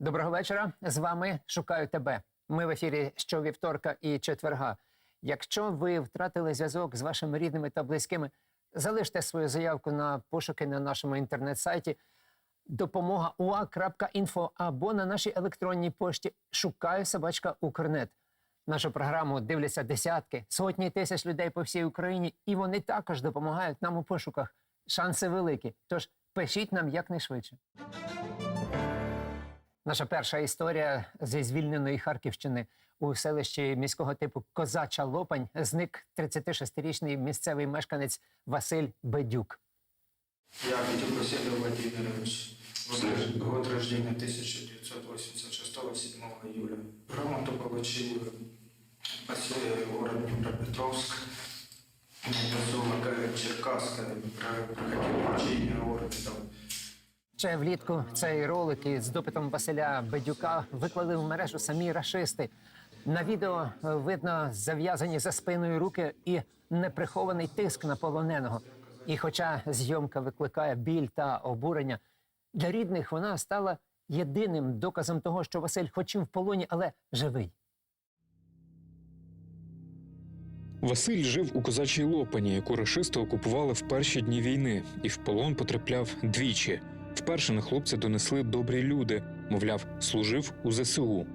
Доброго вечора. З вами шукаю тебе. Ми в ефірі щовівторка і четверга. Якщо ви втратили зв'язок з вашими рідними та близькими, залиште свою заявку на пошуки на нашому інтернет-сайті допомога ua.info або на нашій електронній пошті Шукаю собачка Укрнет. Нашу програму дивляться десятки, сотні тисяч людей по всій Україні, і вони також допомагають нам у пошуках. Шанси великі. Тож пишіть нам якнайшвидше. Наша перша історія зі звільненої Харківщини у селищі міського типу Козача Лопань зник 36-річний місцевий мешканець Василь Бедюк. Я Петюк Василий Владимирович. Год- рождения 1986 7 июля. Грамоту получил город Днепропетровск. Поселок Черкасское. Про- Проходил обучение орбитов. Ще влітку цей ролик із допитом Василя Бедюка виклали в мережу самі рашисти. На відео е, видно зав'язані за спиною руки і неприхований тиск на полоненого. І хоча зйомка викликає біль та обурення, для рідних вона стала єдиним доказом того, що Василь хоч і в полоні, але живий. Василь жив у козачій лопані, яку рашисти окупували в перші дні війни, і в полон потрапляв двічі. Вперше на хлопця донесли добрі люди, мовляв, служив у ЗСУ.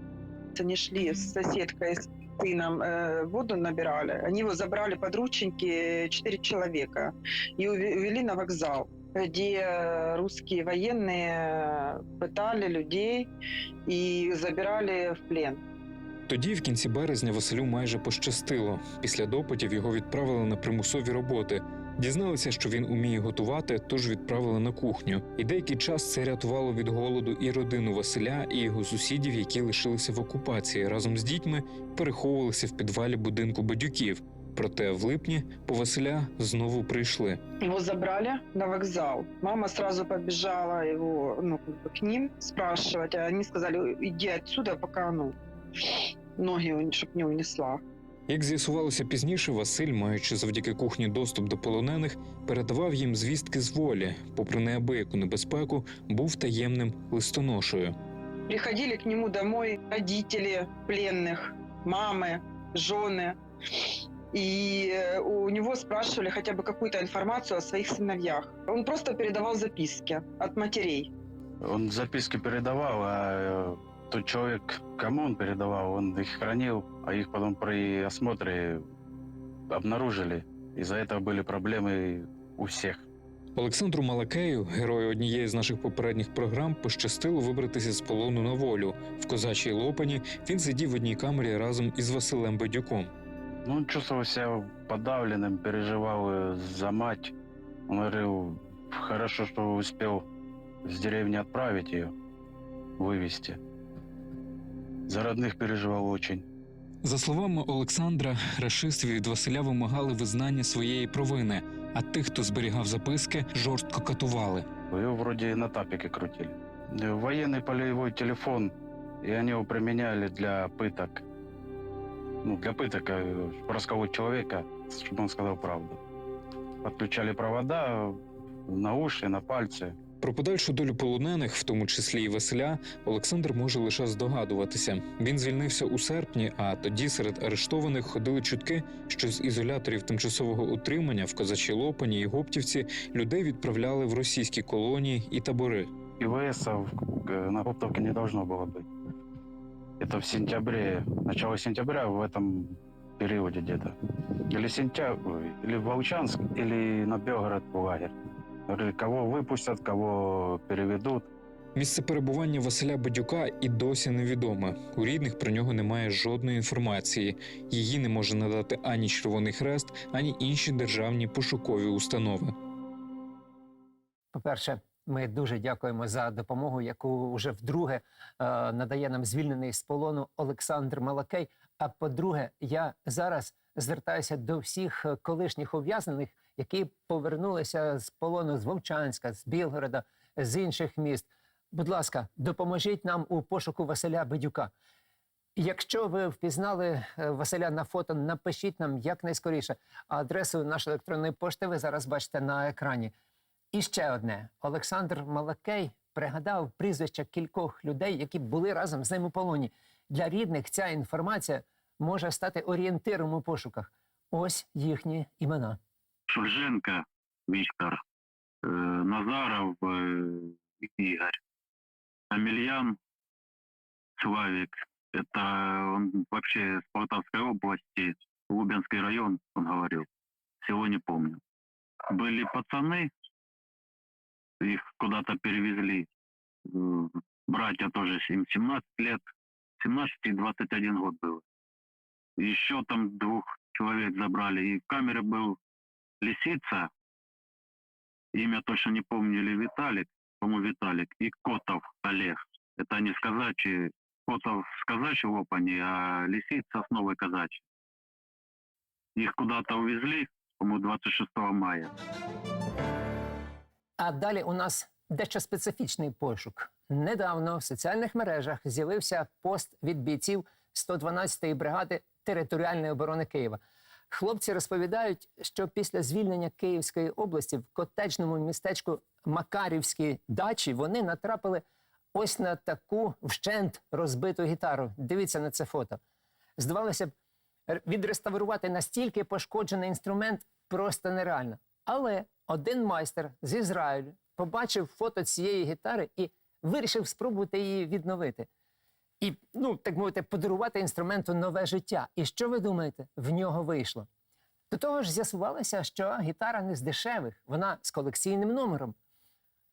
Они шли с соседкой, с сыном э, воду набирали. Они его забрали под рученьки четыре человека и уве- увели на вокзал, где э, русские военные пытали людей и забирали в плен. Тоді, в кінці березня, Василю майже пощастило. Після допитів його відправили на примусові роботи. Дізналися, що він уміє готувати, тож відправили на кухню. І деякий час це рятувало від голоду і родину Василя, і його сусідів, які лишилися в окупації. Разом з дітьми переховувалися в підвалі будинку бадюків. Проте в липні по Василя знову прийшли. Его забрали на вокзал. Мама сразу побежала его ну, к ним спрашивать. А сказали, иди отсюда, пока ну, ноги, чтобы не унесла. Як з'ясувалося пізніше, Василь, маючи завдяки кухні доступ до полонених, передавав їм звістки з волі. Попри неабияку небезпеку, був таємним листоношою. Приходили к нему домой родители пленных, мамы, жены. И э, у него спрашивали хотя бы какую-то информацию о своих сыновьях. Он просто передавал записки от матерей. Он записки передавал, а э, тот человек, кому он передавал, он их хранил, а их потом при осмотре обнаружили. Из-за этого были проблемы у всех. Олександру Малакею, герою однієї з наших попередніх програм, пощастило вибратися з полону на волю. В козачій лопані він сидів в одній камері разом із Василем Бадюком. Ну, он чувствовал себя подавленным, переживал э, за мать. Он говорил, хорошо, что успел с деревни отправить ее, вывести. За родных переживал очень. За словами Олександра, рашисти від Василя вимагали визнання своєї провини, а тих, хто зберігав записки, жорстко катували. Его вроде и на тапике крутили. Э, Военный полевой телефон, и они его применяли для пыток. Ну, для пыток, э, чтобы расколоть человека, чтобы он сказал правду. Подключали провода на уши, на пальцы. Про подальшу долю полонених, в тому числі і Василя, Олександр може лише здогадуватися. Він звільнився у серпні, а тоді серед арештованих ходили чутки, що з ізоляторів тимчасового утримання в Козачій Лопані і Гоптівці людей відправляли в російські колонії і табори. ИВС э, на Гоптовке не должно было быть. Это в сентябре, начало сентября в этом периоде где-то. Или сентябрь, или в Волчанск, или на Белгород в лагерь. Кого выпустят, кого переведут. Місце перебування Василя Бадюка і досі невідоме. У рідних про нього немає жодної інформації. Її не може надати ані Червоний Хрест, ані інші державні пошукові установи. По-перше, ми дуже дякуємо за допомогу, яку вже вдруге е, надає нам звільнений з полону Олександр Малакей. А по-друге, я зараз звертаюся до всіх е, колишніх ув'язнених, які повернулися з полону з Вовчанська, з Білгорода, з інших міст. Будь ласка, допоможіть нам у пошуку Василя Бедюка. Якщо ви впізнали е, Василя на фото, напишіть нам якнайскоріше. А Адресу нашої електронної пошти ви зараз бачите на екрані. І ще одне: Олександр Малакей пригадав прізвища кількох людей, які були разом з ним у полоні. Для рідних ця інформація може стати орієнтиром у пошуках. Ось їхні імена. Шульженко Виктор, э, Назаров э, Игорь, Амельян Славик. Это он вообще с Полтавской области, Лубянский район, он говорил. Всего не помню. Были пацаны, их куда-то перевезли. М, Братья тоже, им 17 лет, 17 и 21 год было. Еще там двух человек забрали. И в камере был Лисица, имя точно не помню, или Виталик, по-моему, Виталик, и Котов Олег. Это не с казачьи, Котов с казачьего опани, а Лисица с новой казачьей. Их куда-то увезли, по-моему, 26 мая. А далі у нас дещо специфічний пошук. Недавно в соціальних мережах з'явився пост від бійців 112-ї бригади територіальної оборони Києва. Хлопці розповідають, що після звільнення Київської області в котеджному містечку Макарівській дачі вони натрапили ось на таку вщент розбиту гітару. Дивіться на це фото. Здавалося б, відреставрувати настільки пошкоджений інструмент просто нереально. Але один майстер з Ізраїлю побачив фото цієї гітари і вирішив спробувати її відновити. І, ну, так мовити, подарувати інструменту нове життя. І що ви думаєте, в нього вийшло? До того ж, з'ясувалося, що гітара не з дешевих, вона з колекційним номером.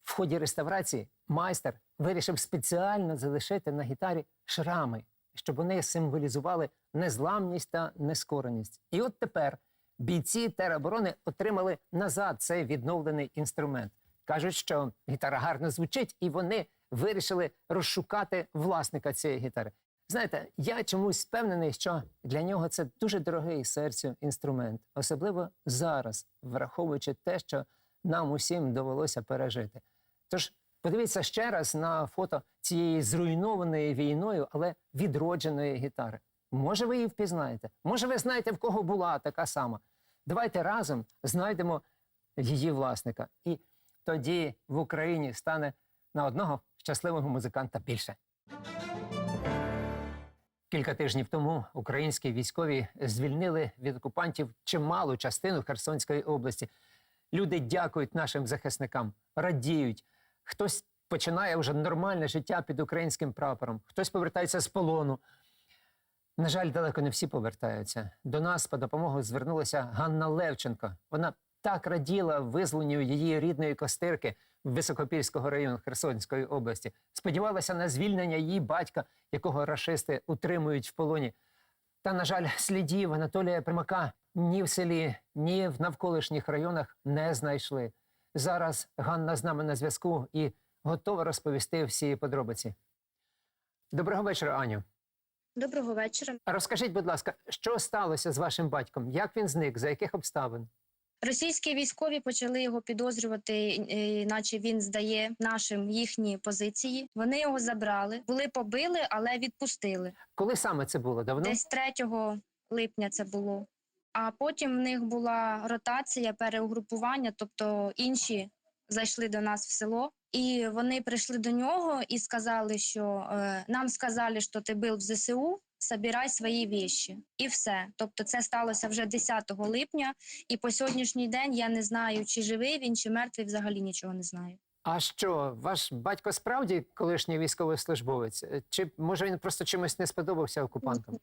В ході реставрації майстер вирішив спеціально залишити на гітарі шрами, щоб вони символізували незламність та нескореність. І от тепер бійці тероборони отримали назад цей відновлений інструмент. Кажуть, що гітара гарно звучить, і вони вирішили розшукати власника цієї гітари. Знаєте, я чомусь впевнений, що для нього це дуже дорогий серцю інструмент, особливо зараз, враховуючи те, що нам усім довелося пережити. Тож подивіться ще раз на фото цієї зруйнованої війною, але відродженої гітари. Може, ви її впізнаєте? Може, ви знаєте, в кого була така сама? Давайте разом знайдемо її власника. І тоді в Україні стане на одного щасливого музиканта більше. Кілька тижнів тому українські військові звільнили від окупантів чималу частину Херсонської області. Люди дякують нашим захисникам, радіють. Хтось починає вже нормальне життя під українським прапором, хтось повертається з полону. На жаль, далеко не всі повертаються. До нас по допомогу звернулася Ганна Левченко. Вона так раділа визволенню її рідної костирки Високопільського району Херсонської області. Сподівалася на звільнення її батька, якого рашисти утримують в полоні. Та, на жаль, слідів Анатолія Примака ні в селі, ні в навколишніх районах не знайшли. Зараз Ганна з нами на зв'язку і готова розповісти всі подробиці. Доброго вечора, Аню. Доброго вечора. Розкажіть, будь ласка, що сталося з вашим батьком? Як він зник? За яких обставин? Російські військові почали його підозрювати, е, наче він здає нашим їхні позиції. Вони його забрали, були побили, але відпустили. Коли саме це було? Давно? Десь 3 липня це було. А потім в них була ротація, переугрупування, тобто інші зайшли до нас в село, і вони прийшли до нього і сказали, що е, нам сказали, що ти був в ЗСУ. Собирай свої віші і все. Тобто, це сталося вже 10 липня, і по сьогоднішній день я не знаю, чи живий він, чи мертвий, взагалі нічого не знаю. А що, ваш батько справді колишній військовослужбовець? Чи може він просто чимось не сподобався окупантам?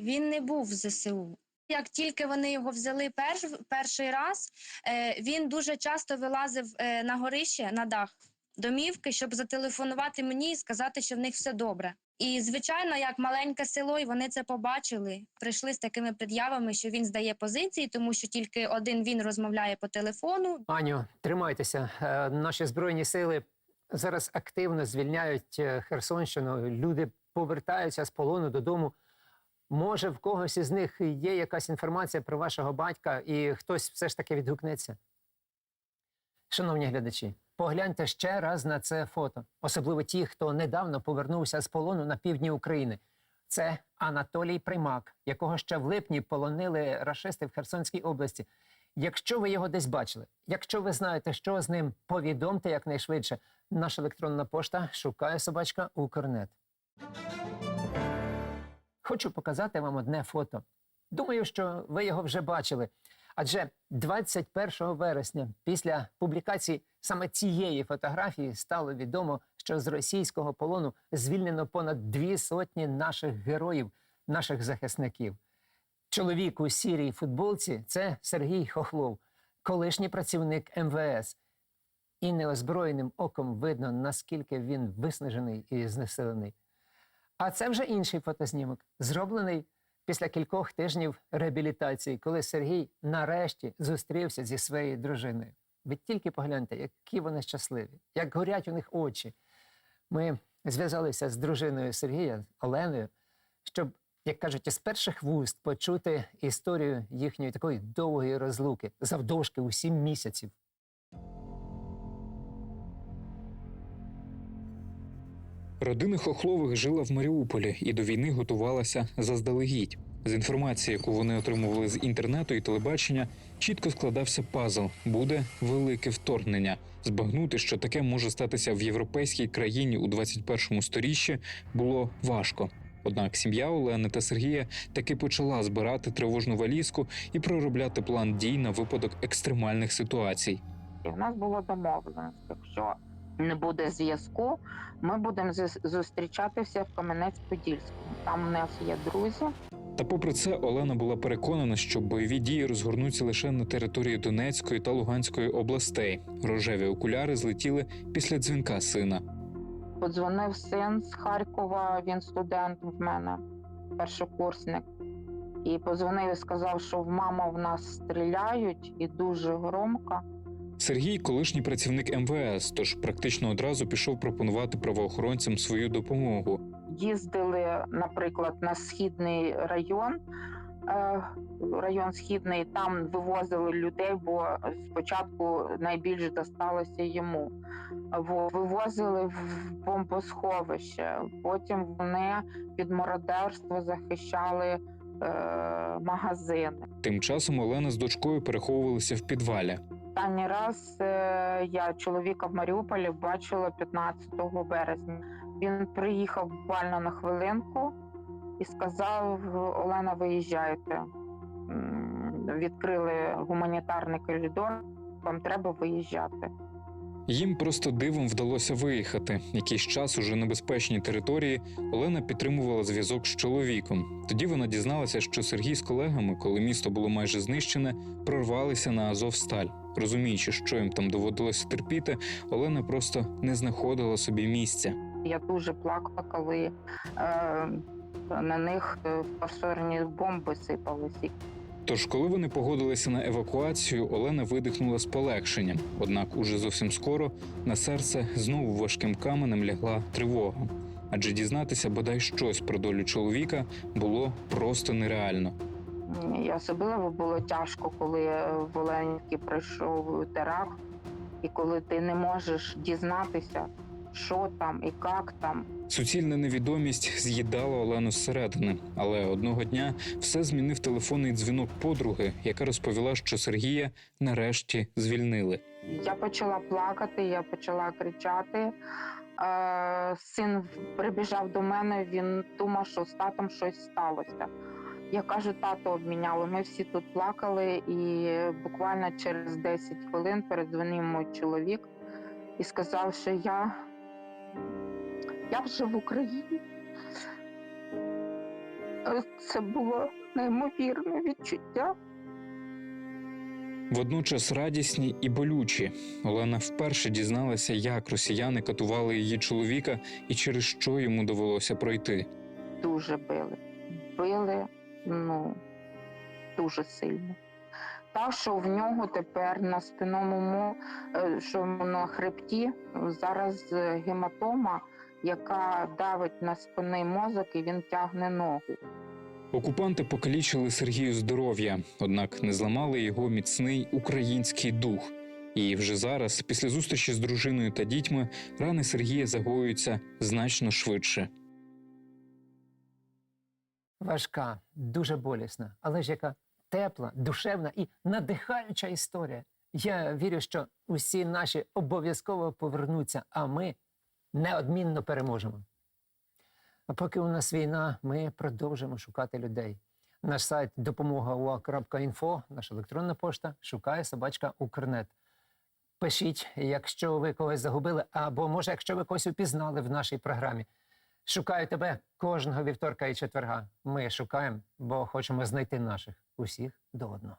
Він не був в ЗСУ. Як тільки вони його взяли перш, перший раз, е, він дуже часто вилазив е, на горище на дах домівки, щоб зателефонувати мені і сказати, що в них все добре. І звичайно, як маленьке село, і вони це побачили. Прийшли з такими пред'явами, що він здає позиції, тому що тільки один він розмовляє по телефону. Аню, тримайтеся. Е, Наші збройні сили зараз активно звільняють е, Херсонщину. Люди повертаються з полону додому. Може, в когось із них є якась інформація про вашого батька, і хтось все ж таки відгукнеться. Шановні глядачі, погляньте ще раз на це фото, особливо ті, хто недавно повернувся з полону на півдні України. Це Анатолій Примак, якого ще в липні полонили рашисти в Херсонській області. Якщо ви його десь бачили, якщо ви знаєте, що з ним, повідомте якнайшвидше. Наша електронна пошта шукає собачка Укрнет. Хочу показати вам одне фото. Думаю, що ви його вже бачили. Адже 21 вересня, після публікації саме цієї фотографії, стало відомо, що з російського полону звільнено понад дві сотні наших героїв, наших захисників. Чоловік у сірій футболці це Сергій Хохлов, колишній працівник МВС. І неозброєним оком видно, наскільки він виснажений і знесилений. А це вже інший фотознімок, зроблений після кількох тижнів реабілітації, коли Сергій нарешті зустрівся зі своєю дружиною. Ви тільки погляньте, які вони щасливі, як горять у них очі. Ми зв'язалися з дружиною Сергія Оленою, щоб, як кажуть, із перших вуст почути історію їхньої такої довгої розлуки, завдовжки у сім місяців. Родина Хохлових жила в Маріуполі і до війни готувалася заздалегідь. З інформації, яку вони отримували з інтернету і телебачення, чітко складався пазл. Буде велике вторгнення. Збагнути, що таке може статися в європейській країні у 21 сторіччі, було важко. Однак сім'я Олени та Сергія таки почала збирати тривожну валізку і проробляти план дій на випадок екстремальних ситуацій. І в нас було домовлено, якщо не буде зв'язку, ми будемо зустрічатися в Кам'янець-Подільському. Там у нас є друзі. Та попри це, Олена була переконана, що бойові дії розгорнуться лише на території Донецької та Луганської областей. Рожеві окуляри злетіли після дзвінка сина. Подзвонив син з Харкова, він студент в мене, першокурсник. І подзвонив і сказав, що в мама в нас стріляють і дуже громко. Сергій, колишній працівник МВС, тож практично одразу пішов пропонувати правоохоронцям свою допомогу. їздили, наприклад, на східний район, е, район східний, там вивозили людей, бо спочатку найбільше досталося йому. Во- Вивозили в бомбосховище. Потім вони під мародерство захищали е, магазини. Тим часом Олена з дочкою переховувалися в підвалі. Останній раз е, я чоловіка в Маріуполі бачила 15 березня. Він приїхав буквально на хвилинку і сказав: Олена, виїжджайте. Відкрили гуманітарний коридор, вам треба виїжджати. Їм просто дивом вдалося виїхати. Якийсь час уже на безпечній території Олена підтримувала зв'язок з чоловіком. Тоді вона дізналася, що Сергій з колегами, коли місто було майже знищене, прорвалися на Азовсталь. Розуміючи, що їм там доводилося терпіти, Олена просто не знаходила собі місця. Я дуже плакала, коли е, на них е, бомби сипалися. Тож, коли вони погодилися на евакуацію, Олена видихнула з полегшенням. Однак, уже зовсім скоро на серце знову важким каменем лягла тривога. Адже дізнатися бодай щось про долю чоловіка було просто нереально. І особливо було тяжко, коли в Оленівці прийшов теракт, і коли ти не можеш дізнатися, що там і як там. Суцільна невідомість з'їдала Олену зсередини, але одного дня все змінив телефонний дзвінок подруги, яка розповіла, що Сергія нарешті звільнили. Я почала плакати, я почала кричати. Е, син прибіжав до мене, він думав, що з татом щось сталося. Я кажу, тато обміняли. Ми всі тут плакали, і буквально через 10 хвилин передзвонив мій чоловік і сказав, що я, я вже в Україні. Це було неймовірне відчуття. Водночас радісні і болючі. Олена вперше дізналася, як росіяни катували її чоловіка і через що йому довелося пройти. дуже били. Били, ну, дуже сильно. Так, що в нього тепер на спинному е, що на хребті зараз е, гематома, яка давить на спинний мозок, і він тягне ногу. Окупанти покалічили Сергію здоров'я, однак не зламали його міцний український дух. І вже зараз, після зустрічі з дружиною та дітьми, рани Сергія загоюються значно швидше. Важка, дуже болісна, але ж яка тепла, душевна і надихаюча історія. Я вірю, що усі наші обов'язково повернуться, а ми неодмінно переможемо. А поки у нас війна, ми продовжимо шукати людей. Наш сайт допомога.ua.info, наша електронна пошта шукає собачка Укрнет. Пишіть, якщо ви когось загубили, або може, якщо ви когось упізнали в нашій програмі. Шукаю тебе кожного вівторка і четверга. Ми шукаємо, бо хочемо знайти наших усіх до одного.